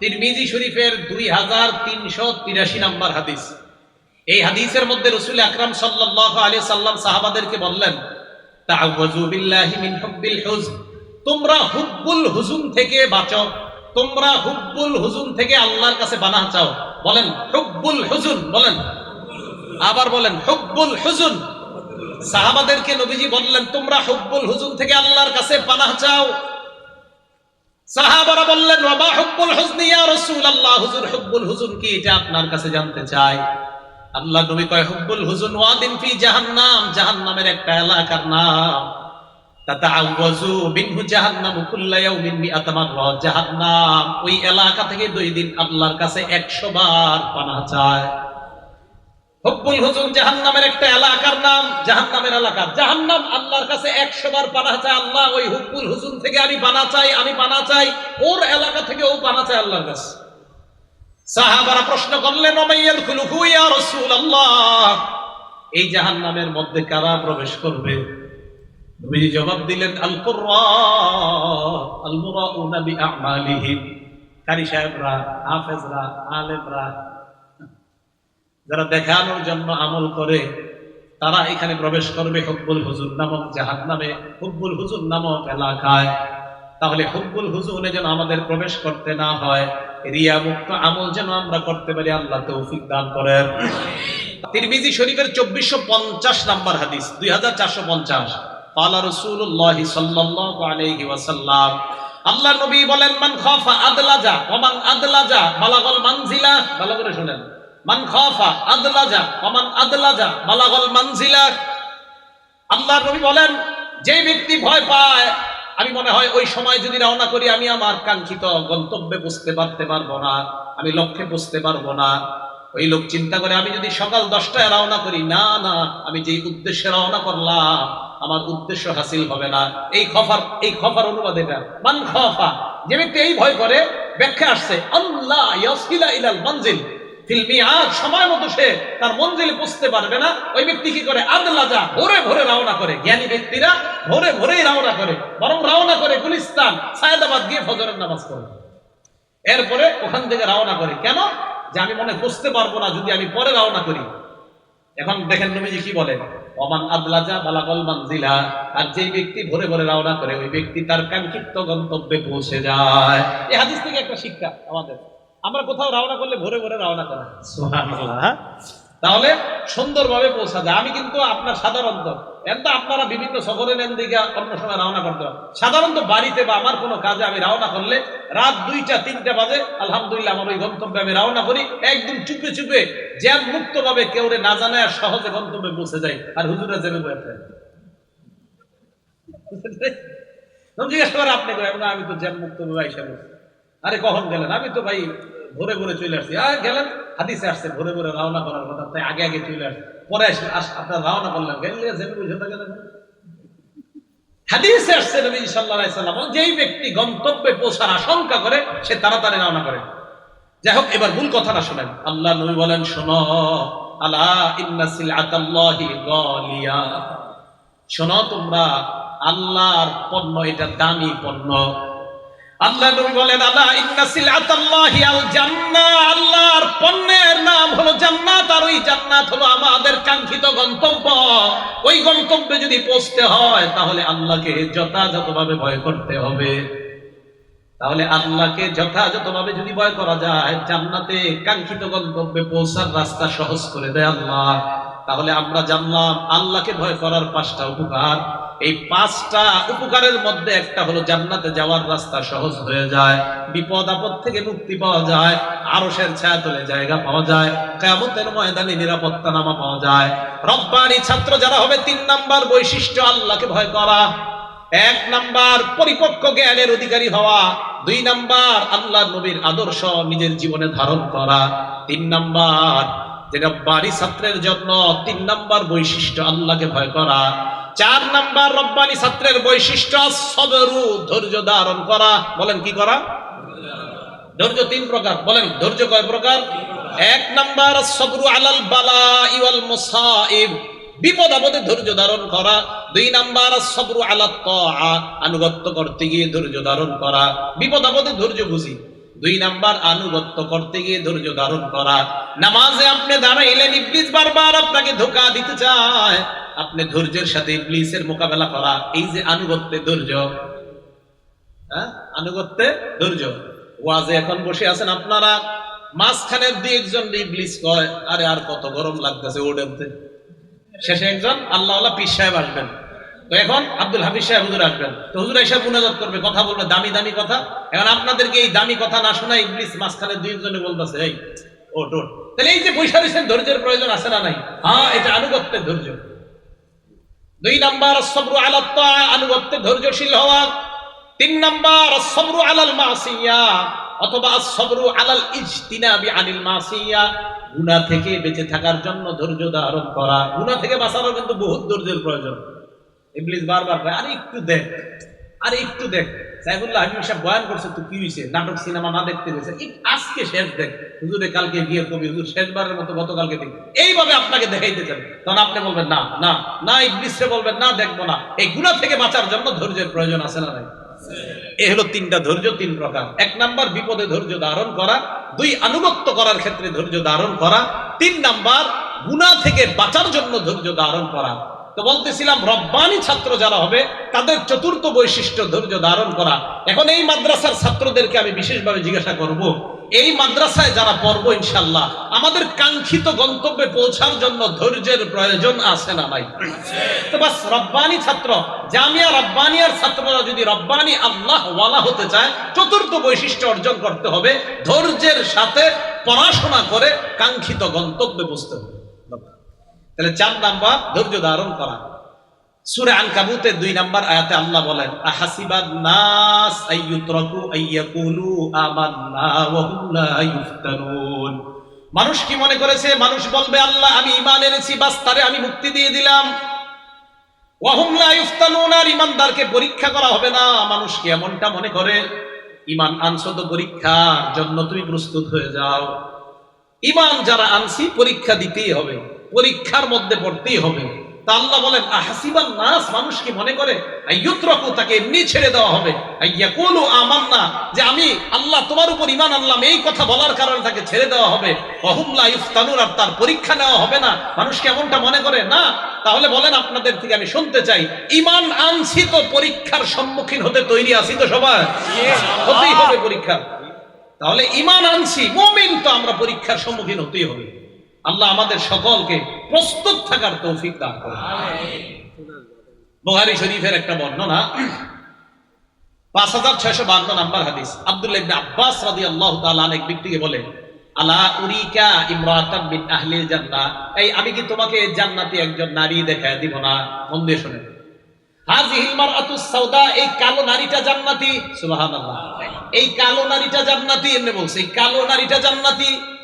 তিরমিজি শরীফের দুই হাজার তিনশো তিরাশি নাম্বার হাদিস। এই হাদিসের মধ্যে রসুল আকরাম সাল্লাহ আলী সাল্লাম সাহাবাদেরকে বললেন তোমরা হুব্বুল হুজুন থেকে বাঁচো তোমরা হুব্বুল হুজুন থেকে আল্লাহর কাছে বানা চাও। বলেন, হুব্বুল হুজুন। বলেন, আবার বলেন, হুব্বুল হুজুন। সাহাবাদেরকে নবীজি বললেন, তোমরা হুব্বুল হুজুন থেকে আল্লাহর কাছে পানাহ চাও। সাহাবারা বললেন বাবা হুব্বুল হুজনি ইয়া রাসূলুল্লাহ? হুজুর, হুব্বুল হুজুন কি এটা আপনার কাছে জানতে চাই? আল্লাহ নবী কয়, হুব্বুল হুজুন ওয়াদিন ফি জাহান্নাম, জাহান্নামের একটা এলাকার নাম। তাতাআওয়াজু মিনহু জাহান্নাম কুল্লা ইয়াউমিন মিআতা মাররা। জাহান্নাম, ওই এলাকা থেকে দুই দিন আল্লাহর কাছে 100 বার পানাহ চায়। হুব্বুল হুজুন জাহান্নামের একটা এলাকার নাম, জাহান্নামের জাহান্নাম আল্লাহর কাছে 100 বার পানাহ চায়, আল্লাহ ওই থেকে আমি পানা চাই, আমি পানা চাই। ওর এলাকা থেকে পানা সাহাবারা প্রশ্ন এই জাহান্নামের মধ্যে কারা প্রবেশ করবে? নবীজি জবাব দিলেন আল কুররা যারা দেখানোর জন্য আমল করে, তারা এখানে প্রবেশ করবে হুব্বুল হুজুর নামক জাহান্নামে। হুব্বুল হুজুর নামক এলাকায়। তাহলে হুব্বুল হুজুরে যেন আমাদের প্রবেশ করতে না হয় রিয়া মুক্ত আমল যেন আমরা করতে পারি, আল্লাহ তৌফিক দান করেন। তিরমিজি শরীফের চব্বিশশো পঞ্চাশ নাম্বার হাদিস, দুই হাজার চারশো পঞ্চাশ। পালা রসুল্লাহ সাল্লাহ আলহি ওয়াসাল্লাম আল্লাহ নবী বলেন, মান খাফা বালাগল মানজিলা। ভালো করে শুনেন। মান খাফা আদলাজা ওমান আদলাজা, বালাগল মানজিলা। আল্লাহ নবী বলেন, যে ব্যক্তি ভয় পায়, আমি মনে হয় ওই সময় যদি রওনা করি, আমি আমার কাঙ্ক্ষিত গন্তব্যে বুঝতে পারতে পারব না, আমি লক্ষ্যে বুঝতে পারব না। ওই লোক চিন্তা করে, আমি যদি সকাল দশটায় রওনা করি, না না, আমি যেই উদ্দেশ্যে রওনা করলাম, আমার উদ্দেশ্য হাসিল হবে না। এই খফার এই খফার অনুবাদ এটা। মান খফা, যে ব্যক্তি এই ভয় করে, ব্যাখ্যা আসছে, আল্লাহ ইলাল মঞ্জিল ফিলমিয়াদ সময় মতো সে তার মঞ্জিলে পৌঁছতে পারবে না। ওই ব্যক্তি কি করে? আদলাজা ভোরে ভোরে রওনা করে। জ্ঞানী ব্যক্তিরা ভোরে ভোরেই রওনা করে। বরং রওনা করে গুলিস্তান, সায়দাবাদ গিয়ে ফজরের নামাজ এরপরে ওখান থেকে রওনা করে। কেন? যে আমি মনে বুঝতে পারব না যদি আমি পরে রওনা করি। এখন দেখেন নবীজি কি অমান আদলাজা বালাগল মানজিলা। আর যে ব্যক্তি ভোরে ভোরে রওনা করে, ওই ব্যক্তি তার কাঙ্ক্ষিত গন্তব্যে পৌঁছে যায়। এই হাদিস থেকে একটা শিক্ষা আমাদের। আমরা কোথাও রওনা করলে ভোরে ভোরে রওনা করা তাহলে সুন্দরভাবে পৌঁছা যায়। আমি কিন্তু আপনার সাধারণত এত আপনারা বিভিন্ন সফরে নেন দিকে অন্য সময় রওনা করতে হয়। সাধারণত বাড়িতে বা আমার কোনো কাজে আমি রওনা করলে রাত দুইটা তিনটা বাজে আলহামদুলিল্লাহ আমার ওই গন্তব্যে আমি রওনা করি। একদম চুপে চুপে জ্যাম মুক্ত ভাবে কেউ রে না জানায় আর সহজে গন্তব্যে পৌঁছে যায়। আর হুজুরা জেনে বয়ে থাকে জিজ্ঞেস করে আপনি আমি তো জ্যাম মুক্ত ভাবে আইসা বলছি আরে কখন গেলেন? আমি তো ভাই ভোরে ভোরে চলে আসছি। আর গেলেন? হাদিসে আসছে ভোরে ভোরে রওনা করার কথা, তাই আগে আগে চলে আসছে। পরে আপনার রওনা করলেন। গেলে জেনে বুঝে গেলেন হাদিসে আসছে নবী যেই ব্যক্তি গন্তব্যে পৌঁছার আশঙ্কা করে, সে তাড়াতাড়ি রওনা করে। যাই হোক, এবার ভুল কথাটা শোনেন। আল্লাহ নবী বলেন, শোনো, আলা ইন্না সিলআতাল্লাহি গালিয়া। শোনো, তোমরা আল্লাহর পণ্য, এটা দামি পণ্য। আল্লাহ নবী বলেন, আলা ইন্না সিলআতাল্লাহি আল জান্নাহ। আল্লাহর পণ্যের নাম হলো জান্নাত, আর ওই জান্নাত হলো আমাদের কাঙ্ক্ষিত গন্তব্য। ওই গন্তব্যে যদি পৌঁছতে হয়, তাহলে আল্লাহকে যথাযথভাবে ভয় করতে হবে। তাহলে আল্লাহকে যথাযথভাবে যদি ভয় করা যায়, জান্নাতে কাঙ্ক্ষিত গন্তব্যে পৌঁছার রাস্তা সহজ করে দেয় আল্লাহ। তাহলে আমরা জানলাম, আল্লাহকে ভয় করার পাঁচটা উপকার। এই পাঁচটা উপকারের মধ্যে একটা হলো জান্নাতে যাওয়ার রাস্তা সহজ হয়ে যায়, বিপদ, আপদ থেকে মুক্তি পাওয়া যায়, আরশের ছায়া তলে জায়গা পাওয়া যায় কেমতের ময়দানে নিরাপত্তা নামা পাওয়া যায়। রব্বানি ছাত্র যারা হবে, তিন নাম্বার বৈশিষ্ট্য আল্লাহকে ভয় করা। এক নাম্বার পরিপক্ক জ্ঞানের অধিকারী হওয়া। দুই নাম্বার আল্লাহ নবীর আদর্শ নিজের জীবনে ধারণ করা। তিন নাম্বার যেটা বাড়ি ছাত্রের জন্য তিন নাম্বার বৈশিষ্ট্য আল্লাহকে ভয় করা। চার নাম্বার রব্বানি ছাত্রের বৈশিষ্ট্য, সবরু ধৈর্য ধারণ করা। বলেন কি করা? ধৈর্য তিন প্রকার। বলেন, ধৈর্য কয় প্রকার? এক নাম্বার, সবরু আলাল বালা ইওয়াল মুসাইব। বিপদ আপদে ধৈর্য ধারণ করা। দুই নাম্বার, সবরু আলাত আনুগত্য করতে গিয়ে ধৈর্য ধারণ করা। বিপদ আপদে ধৈর্য বুঝি। দুই নাম্বার আনুগত্য করতে গিয়ে ধৈর্য ধারণ করা। নামাজে আপনি দাঁড়াইলেন ইবলিস বারবার আপনাকে ধোকা দিতে চায়। আপনি ধৈর্যের সাথে ইবলিসের মোকাবেলা করা, এই যে আনুগত্যে ধৈর্য। হ্যাঁ? আনুগত্যে ধৈর্য। ওয়াজে এখন বসে আছেন আপনারা। মাঝখানের দুই একজন ইবলিস কয়, আরে আর কত গরম লাগতেছে ওডেনতে শেষে একজন আল্লাহ আল্লাহ পীর সাহেব আসবেন। তো এখন আব্দুল হাফিজ সাহেব হুজুর আসবেন। তো হুজুর এসে মুনাজাত করবে, কথা বলবে, দামি দামি কথা। এখন আপনাদেরকে এই দামি কথা না শোনা ইবলিস মাঝখানে দুই জনে বলতেছে, এই ওট ওট তাহলে এই যে পয়সা দিচ্ছেন ধৈর্যের প্রয়োজন আছে না নাই? হ্যাঁ এটা আনুগত্যের ধৈর্য। দুই নাম্বার সবরু আলাত্তা আনুগত্যে ধৈর্যশীল হওয়া। তিন নাম্বার সবরু আলাল মাসিয়া অথবা সবরু আলাল ইজতিনাবি আনিল মাসিয়া গুনাহ থেকে বেঁচে থাকার জন্য ধৈর্য ধারণ করা। গুনাহ থেকে বাঁচানোর কিন্তু বহুত ধৈর্যের প্রয়োজন। ইবলিস বারবার কয়, আরে একটু দেখ, আরে একটু দেখ। সাইফুল্লাহ হাবিব সাহেব বয়ান করছে, তো কি হয়েছে নাটক, সিনেমা না দেখতে গেছে আজকে শেষ দেখ, হুজুরে কালকে গিয়ে কবি হুজুর শেষবারের মতো গতকালকে দেখ এইভাবে আপনাকে দেখাইতে চান। তখন আপনি বলবেন, না না না ইবলিসে বলবেন, না, দেখব না। এই গুনাহ থেকে বাঁচার জন্য ধৈর্যের প্রয়োজন আছে না নাই? এ হলো তিনটা ধৈর্য, তিন প্রকার। এক নাম্বার, বিপদে ধৈর্য ধারণ করা। দুই, আনুগত্য করার ক্ষেত্রে ধৈর্য ধারণ করা। তিন নাম্বার গুণা থেকে বাঁচার জন্য ধৈর্য ধারণ করা। তো বলতেছিলাম, রব্বানি ছাত্র যারা হবে, তাদের চতুর্থ বৈশিষ্ট্য ধৈর্য ধারণ করা। এখন এই মাদ্রাসার ছাত্রদেরকে আমি বিশেষভাবে জিজ্ঞাসা করব, এই মাদ্রাসায় যারা পড়ব ইনশাল্লাহ আমাদের কাঙ্ক্ষিত গন্তব্যে পৌঁছার জন্য ধৈর্যের প্রয়োজন আছে না নাই? তো বাস, রব্বানি ছাত্র, জামিয়া রব্বানিয়ার ছাত্ররা যদি রব্বানি আল্লাহ ওয়ালা হতে চায়, চতুর্থ বৈশিষ্ট্য অর্জন করতে হবে, ধৈর্যের সাথে পড়াশোনা করে কাঙ্ক্ষিত গন্তব্যে বুঝতে হবে। তাহলে চার নাম্বার ধৈর্য ধারণ করা। সুরে আন কাবুতে দুই নাম্বার আয়াতে আল্লাহ বলেন, আহাসিবান নাস আইয়ুতরাকু আইয়াকুলু আমান্না ওয়া হুম লা মানুষ কি মনে করেছে? মানুষ বলবে, আল্লাহ, আমি ঈমান এনেছি, বাস তারে আমি মুক্তি দিয়ে দিলাম। ওয়া হুম লা ইফতানুন, আর ঈমানদারকে পরীক্ষা করা হবে না। মানুষ কি এমনটা মনে করে? ঈমান আনছো তো পরীক্ষার জন্য তুমি প্রস্তুত হয়ে যাও। ঈমান যারা আনছি, পরীক্ষা দিতেই হবে। পরীক্ষার মধ্যে পড়তেই হবে। তা আল্লাহ বলেন, আহাসিবান নাস মানুষ কি মনে করে? আইয়ুতরাকু তাকে এমনি ছেড়ে দেওয়া হবে। আইয়াকুলু আমান্না যে আমি আল্লাহ, তোমার উপর ঈমান আনলাম, এই কথা বলার কারণে তাকে ছেড়ে দেওয়া হবে। ওহুম লা ইফতানুন আর তার পরীক্ষা নেওয়া হবে না। মানুষ কি এমনটা মনে করে? না। তাহলে বলেন, আপনাদের থেকে আমি শুনতে চাই। ঈমান আনছি তো পরীক্ষার সম্মুখীন হতে তৈরি আছি তো সবাই? হতেই হবে পরীক্ষা। তাহলে ঈমান আনছি, মুমিন তো আমরা পরীক্ষার সম্মুখীন হতেই হবে। আল্লাহ আমাদের সকলকে প্রস্তুত থাকার তৌফিক দান করুন। বুখারী শরীফের একটা বর্ণনা। পাঁচ হাজার ছয়শো বান্ন নাম্বার হাদিস। আব্দুল্লাহ ইবনে আব্বাস রাদিয়াল্লাহু তাআলা এক ব্যক্তিকে বলে, আলা উরিকা ইমরাতান মিন আহলিল জান্নাহ? এই, আমি কি তোমাকে জান্নাতি একজন নারী দেখায় দিব না? মন দিয়ে শুনেন। হাজিহিল মারআতু সাউদা, এই কালো নারীটা জান্নাতি? সুবহানাল্লাহ। এই কালো নারীটা জান্নাতি? এমনি বলছে। এই কালো নারীটা জান্নাতি?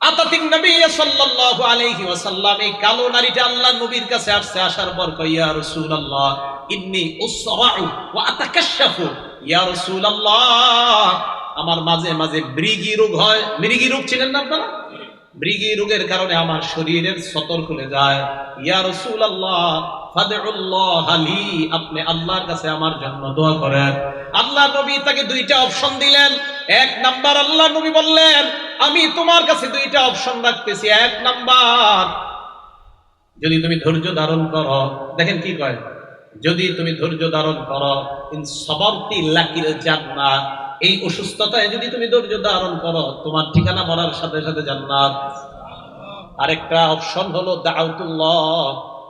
আতাতিন নবী সাল্লাল্লাহু আলাইহি ওয়াসাল্লাম এই কালো নারীটা আল্লাহর নবীর কাছে আসছে, আসার পর কয়, ইয়া রাসূলুল্লাহ, ইন্নী উসরাউ ওয়া আতাকাশশাফু। ইয়া রাসূলুল্লাহ, আমার মাঝে মাঝে মৃগী রোগ হয়। মৃগী রোগ ছিলেন না আপনারা? মৃগী রোগের কারণে আমার শরীরের সতর খুলে যায়। ইয়া রসুল লি, আপনি আল্লাহর কাছে আমার জন্য দোয়া করেন। আল্লাহ নবী তাকে দুইটা অপশন দিলেন। এক নাম্বার আল্লাহ নবী বললেন, আমি তোমার কাছে দুইটা অপশন রাখতেছি। এক নাম্বার, যদি তুমি ধৈর্য ধারণ করো, দেখেন কি কয়? যদি তুমি ধৈর্য ধারণ করো, ইন লাকির জান্নাত এই অসুস্থতায় যদি তুমি ধৈর্য ধারণ করো, তোমার ঠিকানা মরার সাথে সাথে জান্নাত। আরেকটা অপশন হলো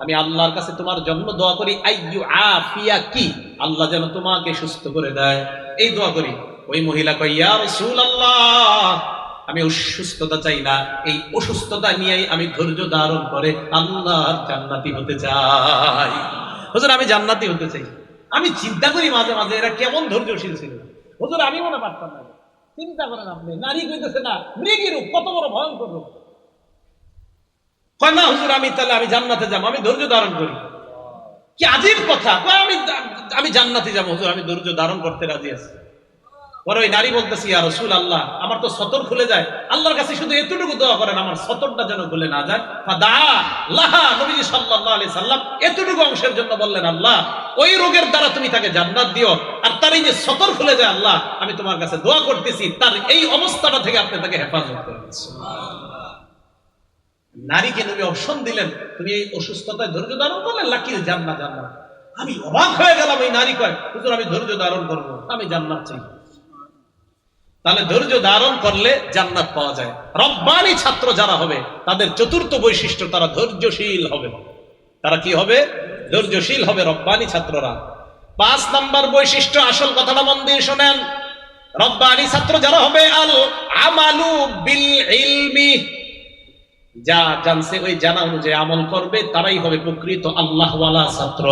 আমি আল্লাহর কাছে তোমার জন্য দোয়া করি আফিয়া কি? আল্লাহ যেন তোমাকে সুস্থ করে দেয়। এই দোয়া করি, ওই মহিলা কই রাসূলুল্লাহ, আমি অসুস্থতা চাই না। এই অসুস্থতা নিয়েই আমি ধৈর্য ধারণ করে আল্লাহর জান্নাতি হতে চাই। হুজুর, আমি জান্নাতি হতে চাই। আমি চিন্তা করি মাঝে মাঝে এরা কেমন ধৈর্যশীল ছিল। হুজুর, আমি মনে পারতাম না। চিন্তা করেন আপনি, নারী কইতেছে না, মৃগী রূপ, কত বড় ভয়ঙ্কর রূপ। কয় না হুজুর, আমি তাহলে আমি জান্নাতে যাব, আমি ধৈর্য ধারণ করি। কি আজীব কথা। আমি আমি জান্নাতে যাব, হুজুর, আমি ধৈর্য ধারণ করতে রাজি আছি। পরে ওই নারী বলতেছি আর রসুল আল্লাহ আমার তো সতর খুলে যায়। আল্লাহর কাছে শুধু এতটুকু দোয়া করেন, আমার সতরটা যেন খুলে না যায়। সাল্লাম এতটুকু অংশের জন্য বললেন, আল্লাহ, ওই রোগের দ্বারা তুমি তাকে জান্নাত দিও। আর তার এই যে সতর খুলে যায়, আল্লাহ, আমি তোমার কাছে দোয়া করতেছি, তার এই অবস্থাটা থেকে আপনি তাকে হেফাজত করেন। নারীকে নবী অপশন দিলেন, তুমি এই অসুস্থতায় ধৈর্য ধারণ করলেন লাকি জান্নাত জান্নাত। আমি অবাক হয়ে গেলাম, এই নারী কয়, হুজুর, আমি ধৈর্য ধারণ করব, আমি জান্নাত চাই। তাহলে ধৈর্য ধারণ করলে জান্নাত পাওয়া যায়। রব্বানি ছাত্র যারা হবে, তাদের চতুর্থ বৈশিষ্ট্য, তারা ধৈর্যশীল হবে। তারা কি হবে? ধৈর্যশীল হবে রব্বানি ছাত্ররা। পাঁচ নাম্বার বৈশিষ্ট্য, আসল কথাটা মন দিয়ে শোনেন। রব্বানি ছাত্র যারা হবে, আল আমালু বিল ইলমি। যা জানছে ওই জানা অনুযায়ী আমল করবে, তারাই হবে প্রকৃত আল্লাহওয়ালা ছাত্র।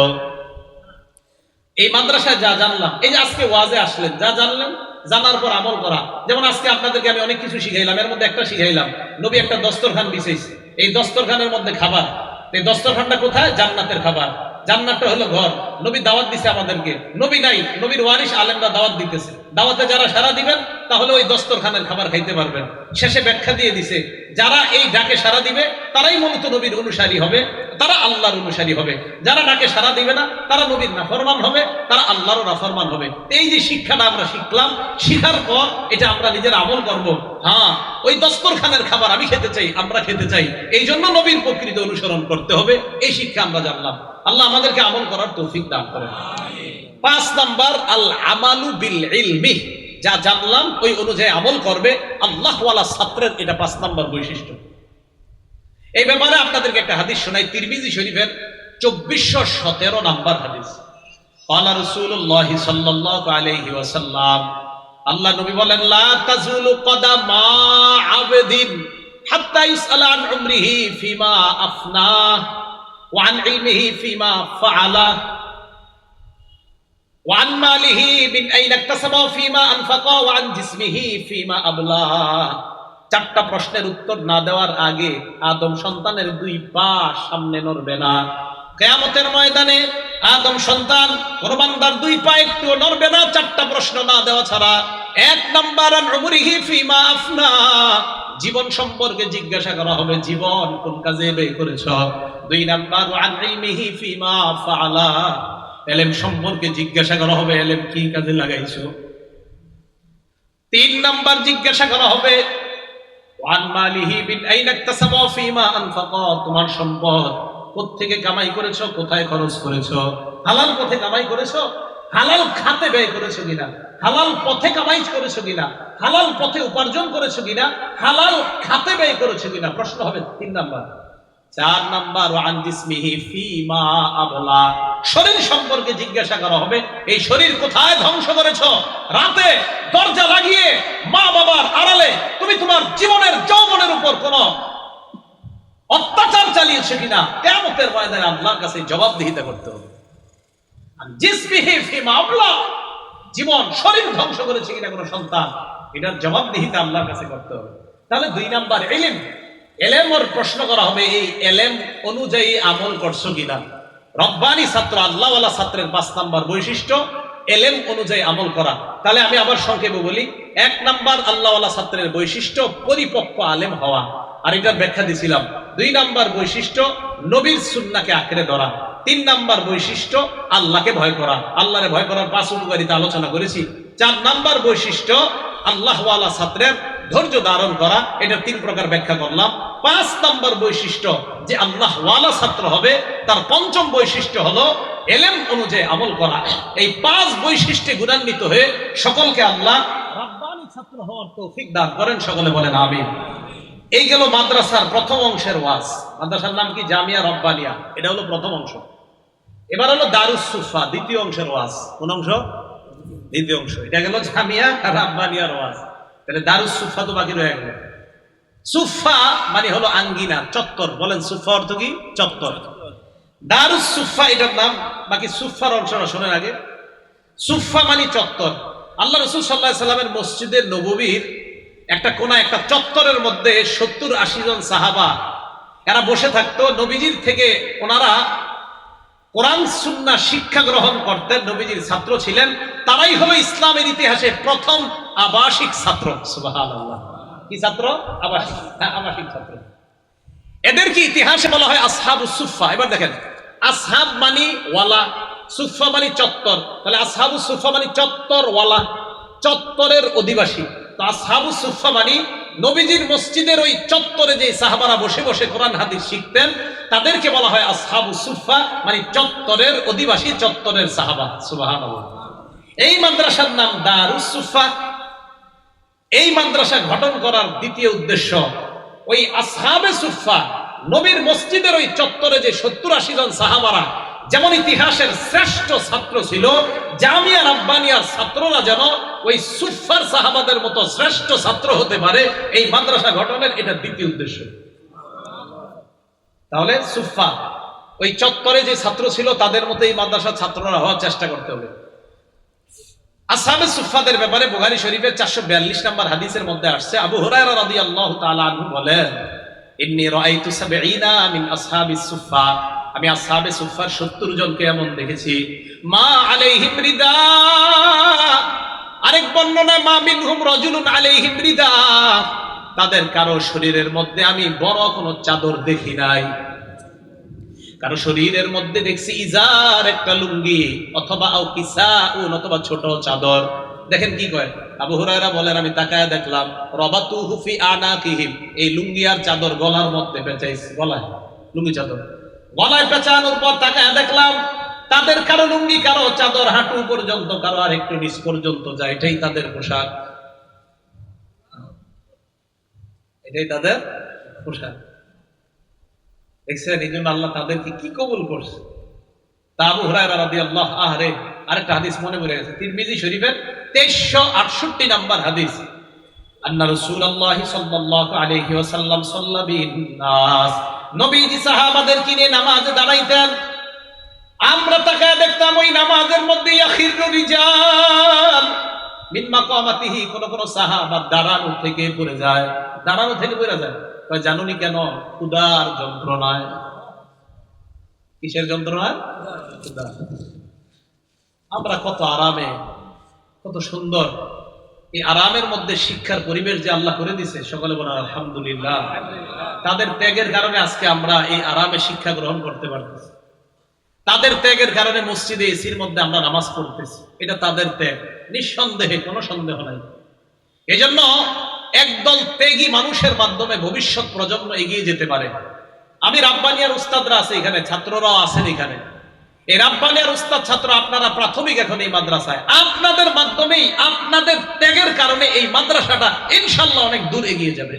এই মাদ্রাসায় যা জানলাম, এই যে আজকে ওয়াজে আসলেন, যা জানলেন? জানার পর আমল করা। যেমন আজকে আপনাদেরকে আমি অনেক কিছু শিখাইলাম, এর মধ্যে একটা শিখাইলাম। নবী একটা দস্তরখান বিশেষ এই দস্তরখানের মধ্যে খাবার। এই দস্তরখানটা কোথায়? জান্নাতের খাবার। জান্নাতটা হলো ঘর। নবী দাওয়াত দিছে আমাদেরকে। নবী নাই, নবীর ওয়ারিস আলেমরা দাওয়াত দিতেছে। দাওয়াতে যারা সারা দিবেন, তাহলে ওই দস্তরখানের খাবার খাইতে পারবেন। শেষে ব্যাখ্যা দিয়ে দিছে, যারা এই ডাকে সারা দিবে, তারাই মূলত নবীর অনুসারী হবে, তারা আল্লাহর অনুসারী হবে। যারা ডাকে সারা দিবে না, তারা নবীর নাফরমান হবে, তারা আল্লাহরও নাফরমান হবে। এই যে শিক্ষাটা আমরা শিখলাম, শিখার পর এটা আমরা নিজের আমল করব। হ্যাঁ ওই দস্তরখানের খাবার আমি খেতে চাই, আমরা খেতে চাই। এই জন্য নবীর প্রকৃতি অনুসরণ করতে হবে, এই শিক্ষা আমরা জানলাম। আল্লাহ আমাদেরকে আমল করার তৌফিক দান করেন। পাঁচ নাম্বার আল আমালু বিল ইলমি যা জানলাম, ওই অনুযায়ী আমল করবে আল্লাহওয়ালা ছাত্রের এটা পাঁচ নাম্বার বৈশিষ্ট্য। এই ব্যাপারে আপনাদেরকে একটা হাদিস শোনাই, তিরমিজি শরীফের চব্বিশশো সতেরো নাম্বার হাদিস। আল্লাহ রসুল্লাহ সাল্লাহ আলহি ওয়াসাল্লাম, আল্লাহ নবী বলেন, লা তাজুলু কদামা আবেদিন হাত্তা ইসআলা উমরিহি ফিমা আফনা ওয়া আন ইলমিহি ফিমা ফাআলা وعن ماله من أين اكتسبه فيما أنفقه وعن جسمه فيما أبلى চারটা প্রশ্নের উত্তর না দেওয়ার আগে আদম সন্তানের দুই পা সামনে নড়বে না কেয়ামতের ময়দানে আদম সন্তান কোরবানদার দুই পা একটু নড়বে না চারটা প্রশ্ন না দেওয়া ছাড়া এক নাম্বার অমরিহি ফিমা আফনা জীবন সম্পর্কে জিজ্ঞাসা করা হবে জীবন কোন কাজে ব্যয় করেছ দুই নাম্বার আন ইলমিহি ফিমা ফাআলা এলেম সম্পর্কে জিজ্ঞাসা করা হবে, এলেম কি কাজে লাগাইছো? তিন নাম্বার জিজ্ঞাসা করা হবে তোমার সম্পদ কোত্থেকে কামাই করেছ, কোথায় খরচ করেছ? হালাল পথে কামাই করেছ? হালাল খাতে ব্যয় করেছ কিনা? হালাল পথে কামাই করেছ কিনা? হালাল পথে উপার্জন করেছ কিনা? হালাল খাতে ব্যয় করেছ কিনা? প্রশ্ন হবে তিন নাম্বার। চার নাম্বার শরীর সম্পর্কে জিজ্ঞাসা করা হবে, এই শরীর কোথায় ধ্বংস করেছ? রাতে দরজা লাগিয়ে মা বাবার আড়ালে, তুমি তোমার জীবনের যৌবনের উপর কোন অত্যাচার চালিয়েছে কিনা? কেমতের ময়দানে আল্লাহর কাছে জবাবদিহিতা করতে হবে। জীবন, শরীর ধ্বংস করেছে কিনা কোনো সন্তান? এটার জবাবদিহিতা আল্লাহর কাছে করতে হবে। তাহলে দুই নাম্বার এলিম এলেমর প্রশ্ন করা হবে, এই এলেম অনুযায়ী আমল করছ কিনা? রব্বানি ছাত্র, আল্লাহওয়ালা ছাত্রের পাঁচ নাম্বার বৈশিষ্ট্য, এলেম অনুযায়ী আমল করা। তাহলে আমি আবার সংক্ষেপে বলি, এক নাম্বার আল্লাহওয়ালা ছাত্রের বৈশিষ্ট্য, পরিপক্ক আলেম হওয়া। আর এটার ব্যাখ্যা দিছিলাম। দুই নাম্বার বৈশিষ্ট্য, নবীর সুন্নাকে আঁকড়ে ধরা। তিন নাম্বার বৈশিষ্ট্য, আল্লাহকে ভয় করা। আল্লাহরে ভয় করার পাঁচ উপকারিতা আলোচনা করেছি। চার নাম্বার বৈশিষ্ট্য, আল্লাহওয়ালা ছাত্রের ধৈর্য ধারণ করা, এটা তিন প্রকার ব্যাখ্যা করলাম। পাঁচ নাম্বার বৈশিষ্ট্য যে আল্লাহ ওয়ালা ছাত্র হবে, তার পঞ্চম বৈশিষ্ট্য হলো এলেম অনুযায়ী আমল করা। এই পাঁচ বৈশিষ্ট্যে গুণান্বিত হয়ে সকলকে আল্লাহ রাব্বানি ছাত্র হওয়ার তৌফিক দান করেন, সকলে বলেন আমিন। এই গেল মাদ্রাসার প্রথম অংশের ওয়াজ। মাদ্রাসার নাম কি? জামিয়া রব্বানিয়া। এটা হলো প্রথম অংশ। এবার হলো দারুস সুফা, দ্বিতীয় অংশের ওয়াজ। কোন অংশ? দ্বিতীয় অংশ। এটা গেল জামিয়া রাব্বানিয়ার ওয়াজ। তাহলে দারুস সুফা তো বাকি রয়ে গেল। সুফা মানে হলো আঙ্গিনা, চত্বর। বলেন সুফা অর্থ কি? চত্বর। দারুস সুফা এটার নাম, বাকি সুফার অংশটা শোনেন আগে। সুফা মানে চত্বর। আল্লাহ রসুল সাল্লাহ সাল্লামের মসজিদের নববীর একটা কোনা একটা চত্বরের মধ্যে সত্তর আশি জন সাহাবা, এরা বসে থাকতো। নবীজির থেকে ওনারা কোরআন সুন্না শিক্ষা গ্রহণ করতেন। নবীজির ছাত্র ছিলেন। তারাই হলো ইসলামের ইতিহাসে প্রথম আবাসিক ছাত্র কি ছাত্র? আবাসিক হ্যাঁ ছাত্র। এদের কি ইতিহাসে বলা হয় আসহাব সুফা এবার দেখেন, আসহাব মানি ওয়ালা সুফা মানে চত্বর। তাহলে আসহাবু সুফা মানে চত্বরওয়ালা চত্বরের অধিবাসী। তো আসহাবু সুফা মানে নবীজির মসজিদের ওই চত্বরে যে সাহাবারা বসে বসে কোরআন, হাদিস শিখতেন, তাদেরকে বলা হয় আসহাবু সুফা মানে চত্বরের অধিবাসী, চত্বরের সাহাবা, সুবহানাল্লাহ। এই মাদ্রাসার নাম দারুস সুফা এই মাদ্রাসা গঠন করার দ্বিতীয় উদ্দেশ্য ওই আসহাবে সুফা নবীর মসজিদের ওই চত্বরে যে সত্তর আশি জন সাহাবারা, যেমন ইতিহাসের শ্রেষ্ঠ ছাত্র ছিল, জামিয়া রাব্বানিয়ার ছাত্ররা যেন ওই সুফার সাহাবাদের মতো শ্রেষ্ঠ ছাত্র হতে পারে, এই মাদ্রাসা গঠনের এটা দ্বিতীয় উদ্দেশ্য। তাহলে সুফা ওই চত্বরে যে ছাত্র ছিল, তাদের মতো এই মাদ্রাসার ছাত্ররা হওয়ার চেষ্টা করতে হবে। আসহাবে সুফাদের ব্যাপারে বুখারী শরীফের 442 নম্বর হাদিসের মধ্যে আসছে, আবু হুরায়রা রাদিয়াল্লাহু তাআলা আনহু বলেন, ইন্নী রাআইতু সাবঈনা মিন আসহাবিস সুফা আমি আসহাবে সুফার 70 জনকে এমন দেখেছি, মা আলাইহিম রিদা। আরেক বর্ণনা, মা মিনহুম রাজুলুন আলাইহিম রিদা। তাদের কারও শরীরের মধ্যে আমি বড় কোনো চাদর দেখি নাই। কারও শরীরের মধ্যে দেখছি ইজার একটা লুঙ্গি, অথবা আও কিসা উন অথবা ছোট চাদর। দেখেন কি কয়? আবু হুরায়রা বলেন, আমি তাকায় দেখলাম রবাতু হুফি আনাকিহিম, এই লুঙ্গি আর চাদর গলার মধ্যে পেঁচাইছে। গলায়? লুঙ্গি চাদর। গলায় পেঁচানোর পর তাকায় দেখলাম, তাদের কারও লুঙ্গি, কারও চাদর, হাঁটু পর্যন্ত, কারও আর একটু নিচ পর্যন্ত যায়। এটাই তাদের পোশাক। এটাই তাদের পোশাক। দেখছেন? এই জন্য আল্লাহ তাদেরকে কি কবুল করছে? তা আবু হুরায়রা রাদিয়াল্লাহু আহরে আরেকটা হাদিস মনে পড়ে গেছে। তিরমিজি শরীফের 2368 নাম্বার হাদিস। আন্না রাসূলুল্লাহ সাল্লাল্লাহু আলাইহি ওয়াসাল্লাম সাল্লা বিন নাস। নবীজি সাহাবাদের কিনে নামাজে দাঁড়াইতেন। আমরা তাকায় দেখতাম ওই নামাজের মধ্যে ইয়াখিরু রিজাল, মিন মাকামাতিহি, কোন কোন সাহাবা দাঁড়ানো থেকে পড়ে যায়। দাঁড়ানো থেকে পড়ে যায়। জানুনি কেন? ক্ষুদার যন্ত্রণায়। কিসের যন্ত্রণায়। আমরা কত আরামে, কত সুন্দর। এই আরামের মধ্যে শিক্ষার পরিবেশ যে আল্লাহ করে দিছে, সকলে বলেন, আলহামদুলিল্লাহ। তাদের ত্যাগের কারণে আজকে আমরা এই আরামে শিক্ষা গ্রহণ করতে পারতেছি। তাদের ত্যাগের কারণে মসজিদে এসির মধ্যে আমরা নামাজ পড়তেছি। এটা তাদের ত্যাগ। নিঃসন্দেহে, কোনো সন্দেহ নাই। এজন্য একদল ত্যাগী মানুষের মাধ্যমে ভবিষ্যৎ প্রজন্ম এগিয়ে যেতে পারে। আমি রাব্বানিয়ার উস্তাদরা আছে এখানে, ছাত্ররাও আছেন এখানে। এই রাব্বানিয়ার উস্তাদ ছাত্র আপনারা প্রাথমিক এখন এই মাদ্রাসায়। আপনাদের মাধ্যমেই আপনাদের ত্যাগের কারণে এই মাদ্রাসাটা ইনশাল্লাহ অনেক দূর এগিয়ে যাবে।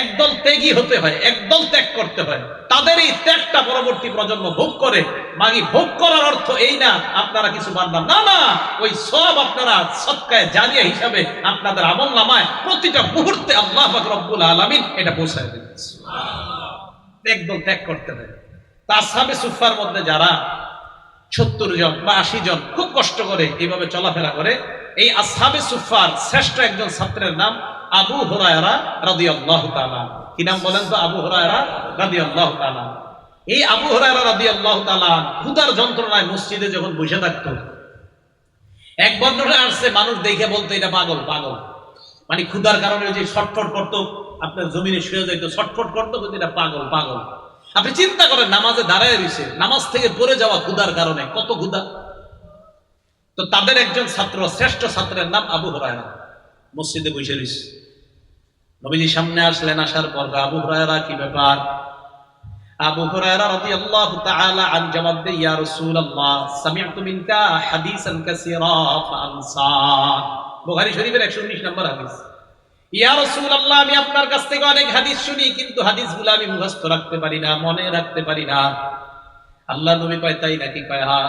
একদল ত্যাগী হতে হয়, একদল ত্যাগ করতে হয়। তাদের এই ত্যাগটা পরবর্তী প্রজন্ম ভোগ করে। মাগি ভোগ করার অর্থ এই না, আপনারা কিছু বানবেন না না, ওই সব আপনারা সৎকায় জারিয়া হিসাবে আপনাদের আমল নামায় প্রতিটা মুহূর্তে আল্লাহ রব্বুল আলামিন এটা পৌঁছায় দেবে একদল ত্যাগ করতে হয়। তা সাবে সুফার মধ্যে যারা সত্তর জন বা আশি জন খুব কষ্ট করে এইভাবে চলাফেরা করে এই আসহাবে সুফার শ্রেষ্ঠ একজন ছাত্রের নাম আবু হুরায়রা রাদিয়াল্লাহু তাআলা। কি নাম বলেন তো? আবু হুরায়রা রাদিয়াল্লাহু তাআলা। এই আবু হুরায়রা রাদিয়াল্লাহু তাআলা ক্ষুধার যন্ত্রণায় মসজিদে যখন বসে থাকতো, এক বর্ণনা আসছে, মানুষ দেখে বলতো, এটা পাগল পাগল। মানে ক্ষুধার কারণে যে ছটফট করতো, আপনার জমিনে শুয়ে যাইতো, ছটফট করতো, কিন্তু এটা পাগল পাগল। আপনি চিন্তা করেন, নামাজে দাঁড়ায় রয়েছে, নামাজ থেকে পড়ে যাওয়া ক্ষুধার কারণে, কত ক্ষুধা? তো তাদের একজন ছাত্র, শ্রেষ্ঠ ছাত্রের নাম আবু হরায়রা। মসজিদে বসে রয়েছে। নবীজি সামনে আসলেন, আসার পর আবু হরায়রা, কি ব্যাপার? আবু হুরায়রা তাআলা আন জবাব দে ইয়া রাসূলুল্লাহ মিনকা হাদিসান কাসীরা, ফাআনসা। বুখারী শরীফের 119 নম্বর হাদিস। ইয়া রাসূলুল্লাহ, আমি আপনার কাছ থেকে অনেক হাদিস শুনি, কিন্তু হাদিসগুলো আমি মুখস্থ রাখতে পারি না, মনে রাখতে পারি না। আল্লাহ নবী কয়, তাই নাকি? কয় হা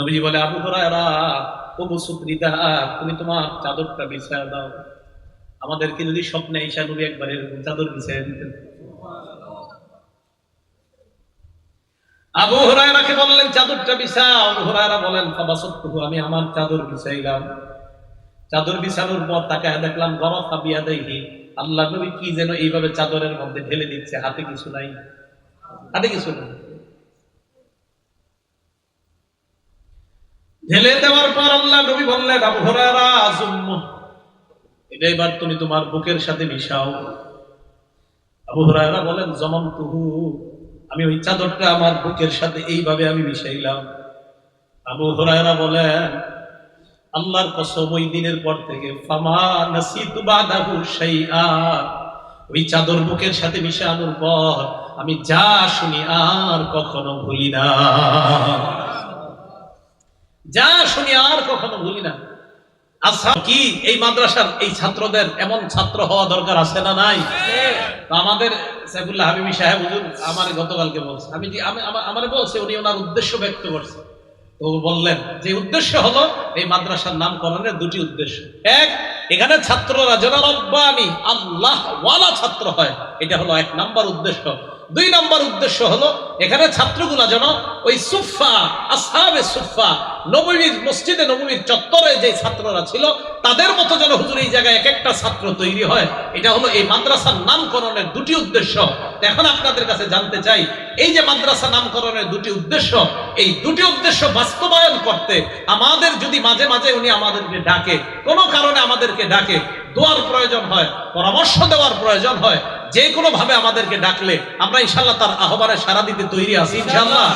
নবীজি বলে, আবু হুরায়রা তুমি তোমার চাদরটা বিছায় দাও। আমাদেরকে যদি স্বপ্নে ঈশা নবী একবার চাদর বিছায় দিতেন। আবু হুরায়রাকে বললেন, চাদরটা বিছাও। আবু হুরায়রা বলেন আমি আমার চাদর বিছাইলাম। চাদর বিছানোর পর তাকে দেখলাম, গরফ আবিয়া দেহি আল্লাহ নবী কি যেন এইভাবে চাদরের মধ্যে ঢেলে দিচ্ছে, হাতে কিছু নাই। হাতে কিছু নাই। ঢেলে দেওয়ার পর আল্লাহ নবী বললেন, আবু হুরায়রা আজুম্ম এটা এবার তুমি তোমার বুকের সাথে মিশাও। আবু হুরায়রা বলেন, জমন তুহু, আমি ওই চাদরটা আমার বুকের সাথে এইভাবে আমি মিশাইলাম। আবু হরায়রা বলেন, আল্লাহর কসম, ওই দিনের পর থেকে ফামা নাসিতু বাদাহু শাইআ। ওই চাদর বুকের সাথে মিশানোর পর আমি যা শুনি আর কখনো ভুলি না। যা শুনি আর কখনো ভুলি না। আচ্ছা কি এই মাদ্রাসার এই ছাত্রদের এমন ছাত্র হওয়া দরকার আছে না নাই? আমাদের সাইফুল্লাহ হাবিবি সাহেব হুজুর আমার গতকালকে বলছে, আমি যে আমি আমার বলছে, উনি ওনার উদ্দেশ্য ব্যক্ত করছে। তো বললেন, যে উদ্দেশ্য হলো এই মাদ্রাসার নামকরণের দুটি উদ্দেশ্য। এক, এখানে ছাত্ররা যেন রব্বানি আল্লাহ ওয়ালা ছাত্র হয়। এটা হলো এক নাম্বার উদ্দেশ্য। দুই নাম্বার উদ্দেশ্য হলো, এখানে ছাত্রগুলা যেন ওই সুফা আসহাবে সুফা নবমীর মসজিদে নবমীর চত্বরে যে ছাত্ররা ছিল, তাদের মতো যেন হুজুর এই জায়গায় এক একটা ছাত্র তৈরি হয়। এটা হলো এই মাদ্রাসার নামকরণের দুটি উদ্দেশ্য। এখন আপনাদের কাছে জানতে চাই, এই যে মাদ্রাসা নামকরণের দুটি উদ্দেশ্য, এই দুটি উদ্দেশ্য বাস্তবায়ন করতে আমাদের যদি মাঝে মাঝে উনি আমাদেরকে ডাকে, কোনো কারণে আমাদেরকে ডাকে, দোয়ার প্রয়োজন হয়, পরামর্শ দেওয়ার প্রয়োজন হয় যে কোনো ভাবে আমাদেরকে ডাকলে আমরা ইনশাল্লাহ তার আহ্বানে সারা দিতে তৈরি আছি ইনশাল্লাহ।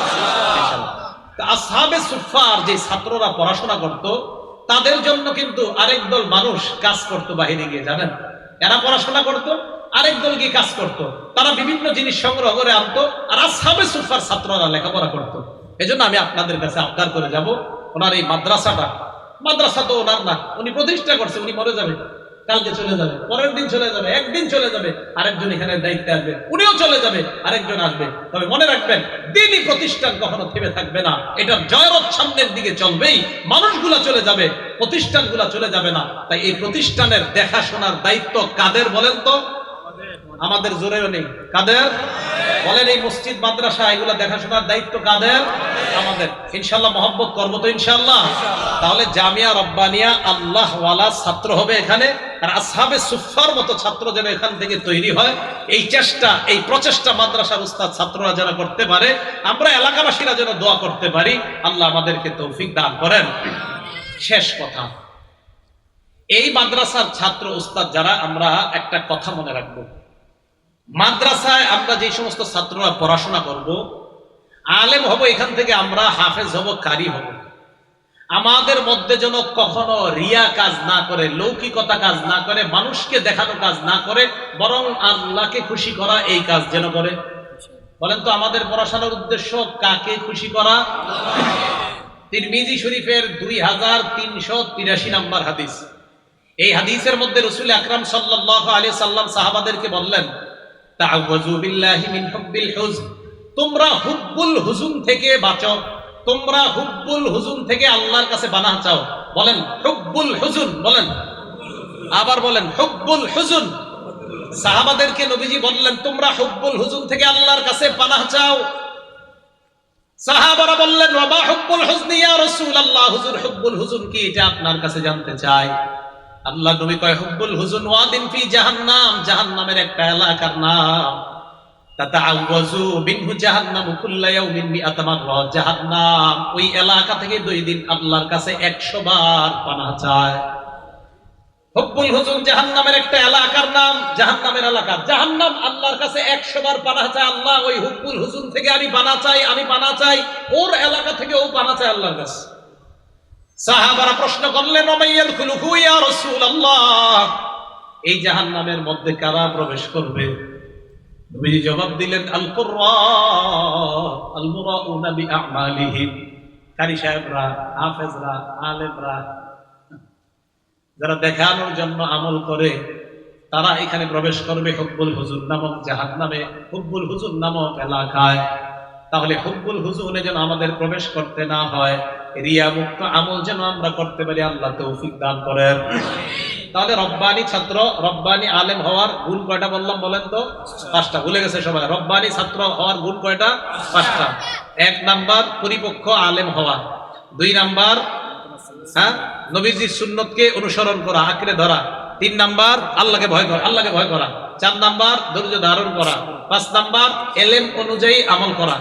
আসহাবে সুফার যে ছাত্ররা পড়াশোনা করত তাদের জন্য কিন্তু আরেক দল মানুষ কাজ করত বাহিরে গিয়ে জানেন? এরা পড়াশোনা করত আরেক দল গিয়ে কাজ করত। তারা বিভিন্ন জিনিস সংগ্রহ করে আনতো আর আসহাবে সুফার ছাত্ররা লেখাপড়া করত। এজন্য আমি আপনাদের কাছে আবদার করে যাব ওনার এই মাদ্রাসাটা মাদ্রাসা তো ওনার না উনি প্রতিষ্ঠা করছে উনি মরে যাবে। কালকে চলে যাবে, পরের দিন চলে যাবে, একদিন চলে যাবে, আরেকজন এখানে দায়িত্বে আসবে, উনিও চলে যাবে, আরেকজন আসবে। তবে মনে রাখবেন, দিনই প্রতিষ্ঠান কখনো থেমে থাকবে না। এটার জয়রথ সামনের দিকে চলবেই। মানুষগুলা চলে যাবে, প্রতিষ্ঠানগুলা চলে যাবে না। তাই এই প্রতিষ্ঠানের দেখাশোনার দায়িত্ব কাদের বলেন তো? আমাদের জোরেও নেই। কাদের? বলেন এই মসজিদ মাদ্রাসা এগুলা দেখাশোনার দায়িত্ব কাদের? আমাদের। ইনশাল্লাহ মহব্বত করব তো ইনশাল্লাহ তাহলে জামিয়া রব্বানিয়া আল্লাহ ওয়ালা ছাত্র হবে এখানে আর আসহাবে সুফার মতো ছাত্র যেন এখান থেকে তৈরি হয়। এই চেষ্টা এই প্রচেষ্টা মাদ্রাসার উস্তাদ ছাত্ররা যেন করতে পারে আমরা এলাকাবাসীরা যেন দোয়া করতে পারি। আল্লাহ আমাদেরকে তৌফিক দান করেন। শেষ কথা। এই মাদ্রাসার ছাত্র উস্তাদ যারা আমরা একটা কথা মনে রাখব। মাদ্রাসায় আমরা যে সমস্ত ছাত্ররা পড়াশোনা করব, আলেম হব এখান থেকে, আমরা হাফেজ হব, কারি হব। আমাদের মধ্যে যেন কখনো রিয়া কাজ না করে, লৌকিকতা কাজ না করে, মানুষকে দেখানো কাজ না করে, বরং আল্লাহকে খুশি করা এই কাজ যেন করে। বলেন তো, আমাদের পড়াশোনার উদ্দেশ্য কাকে খুশি করা? তিরমিজি শরীফের দুই হাজার তিনশো তিরাশি নাম্বার হাদিস। এই হাদিসের মধ্যে রসুল আকরাম সাল্লাহ আলী সাল্লাম সাহাবাদেরকে বললেন তোমরা হুব্বুল হুজুন থেকে তোমরা হুব্বুল হুজুন থেকে আল্লাহর কাছে বানা চাও। বলেন, হুব্বুল হুজুন, বলেন। আবার বলেন, হুব্বুল হুজুন। সাহাবাদেরকে নবীজি বললেন, তোমরা হুব্বুল হুজুন থেকে আল্লাহর কাছে পানাহ চাও। সাহাবারা বললেন ওয়াবা হুব্বুল হুজনি ইয়া রাসূলুল্লাহ। হুজুর, হুব্বুল হুজুন কি? এটা আপনার কাছে জানতে চাই। আল্লাহ নবী কয়, হুব্বুল হুজুন ওয়াদিন ফি জাহান্নাম, জাহান্নামের একটা এলাকার নাম। তাতাআওয়াজু মিনহু জাহান্নামু কুল্লা ইয়াউমিন মিআতা মাররা। জাহান্নাম, ওই এলাকা থেকে দুই দিন আল্লাহর কাছে 100 বার পানাহ চায়। হুব্বুল হুজুন, জাহান্নামের একটা এলাকার নাম, জাহান্নামের এলাকা। জাহান্নাম আল্লাহর কাছে 100 বার পানাহ চায়। আল্লাহ ওই হুব্বুল হুজুন থেকে আমি পানা চাই, আমি পানা চাই। ওর এলাকা থেকে ও পানা চায় আল্লাহর কাছে। সাহাবারা প্রশ্ন করলেন খুলুহু ইয়া রাসূলুল্লাহ? এই জাহান্নামের মধ্যে কারা প্রবেশ করবে? নবীজি জবাব দিলেন যারা দেখানোর জন্য আমল করে, তারা এখানে প্রবেশ করবে হুব্বুল হুজুর নামক জাহান্নামে। হুব্বুল হুজুর নামক এলাকায়। তাহলে হুব্বুল হুজুরে যেন আমাদের প্রবেশ করতে না হয়। রিয়া মুক্ত আমল যেন আমরা করতে পারি, আল্লাহ তৌফিক দান করেন। তাহলে রব্বানি ছাত্র, রব্বানি আলেম হওয়ার গুণ কয়টা বললাম বলেন তো? পাঁচটা। ভুলে গেছে সবাই। রব্বানি ছাত্র হওয়ার গুণ কয়টা? পাঁচটা। এক নাম্বার পরিপক্ষ আলেম হওয়া। দুই নাম্বার হ্যাঁ নবীজির সুন্নতকে অনুসরণ করা, আঁকড়ে ধরা। তিন নাম্বার, আল্লাহকে ভয় করা, আল্লাহকে ভয় করা। চার নাম্বার, ধৈর্য ধারণ করা। পাঁচ নাম্বার, এলেম অনুযায়ী আমল করা।